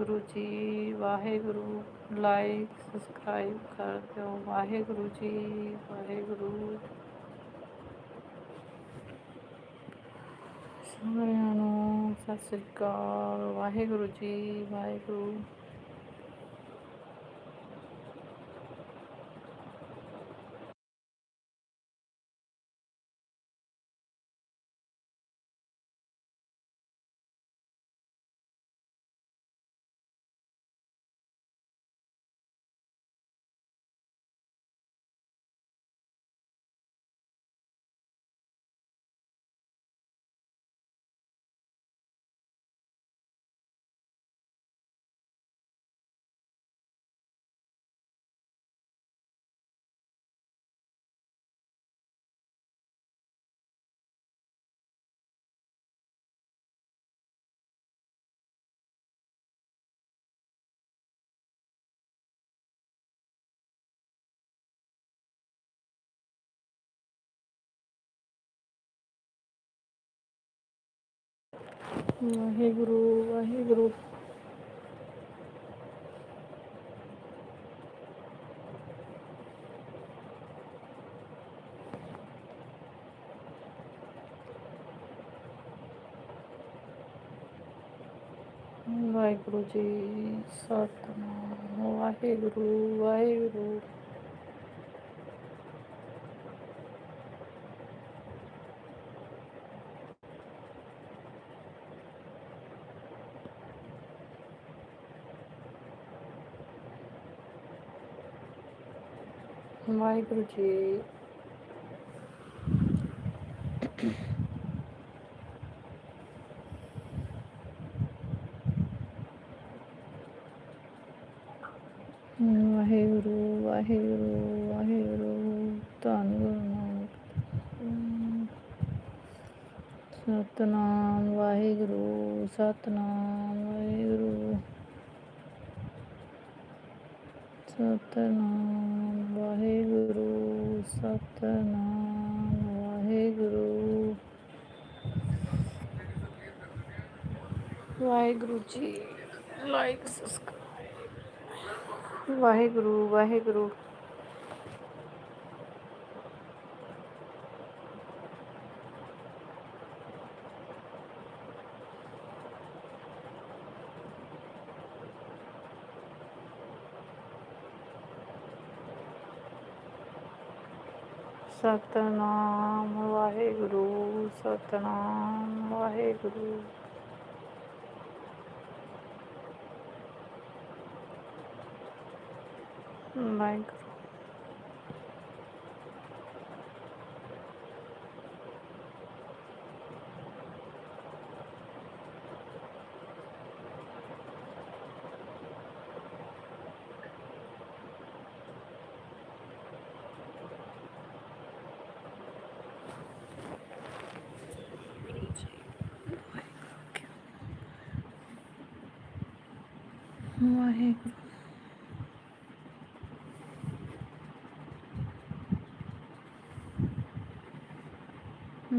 Waheguru ji, Waheguru like subscribe ਕਰ ਦਿਓ। ਵਾਹਿਗੁਰੂ ਜੀ, ਵਾਹਿਗੁਰੂ। ਸਾਰਿਆਂ ਨੂੰ ਸਤਿ ਸ੍ਰੀ ਅਕਾਲ। ਵਾਹਿਗੁਰੂ ਜੀ, ਵਾਹਿਗੁਰੂ। ਵਾਹਿਗੁਰੂ ਵਾਹਿਗੁਰੂ ਵਾਹਿਗੁਰੂ ਜੀ ਸਤਨਾਮ ਵਾਹਿਗੁਰੂ ਵਾਹਿਗੁਰੂ ਵਾਹਿਗੁਰੂ ਜੀ। ਵਾਹਿਗੁਰੂ ਵਾਹਿਗੁਰੂ ਵਾਹਿਗੁਰੂ ਧੰਨ Guru Nanak Satnam Waheguru Satnam Waheguru. Satnam. Vai Ji. Like, subscribe. Vaheguru, vai Satnam Waheguru vai Waheguru Waheguru Waheguru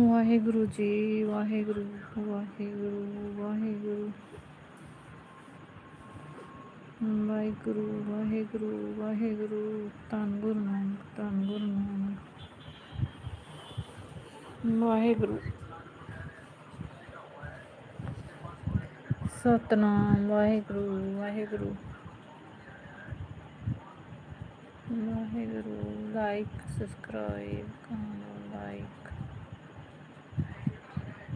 Waheguru ji Waheguru Waheguru Waheguru Waheguru Waheguru Waheguru ਧੰਨ ਗੁਰੂ ਨਾਨਕ ਧੰਨ ਗੁਰੂ ਨਾਨਕ ਵਾਹਿਗੁਰੂ ਸਤਨਾਮ ਵਾਹਿਗੁਰੂ ਵਾਹਿਗੁਰੂ ਵਾਹਿਗੁਰੂ ਲਾਈਕ ਸਬਸਕ੍ਰਾਈਬ ਕਰੋ ਲਾਈਕ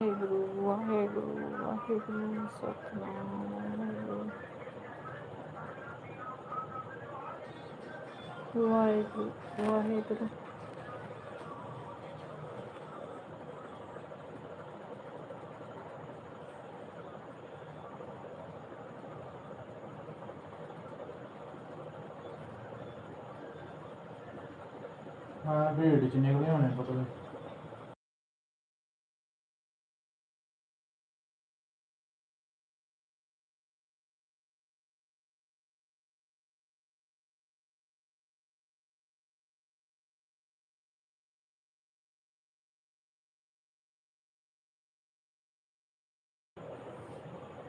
ਵਾਹਿਗੁਰੂ ਵਾਹਿਗੁਰੂ ਵਾਹਿਗੁਰੂ ਸਤਨਾਮ ਵਾਹਿਗੁਰੂ ਵਾਹਿਗੁਰੂ ਵਾਹਿਗੁਰੂ ਹਾਂ ਭੇਡ ਚ ਨਿਕਲੇ ਹੋਣੇ ਪਤਾ ਨੀ।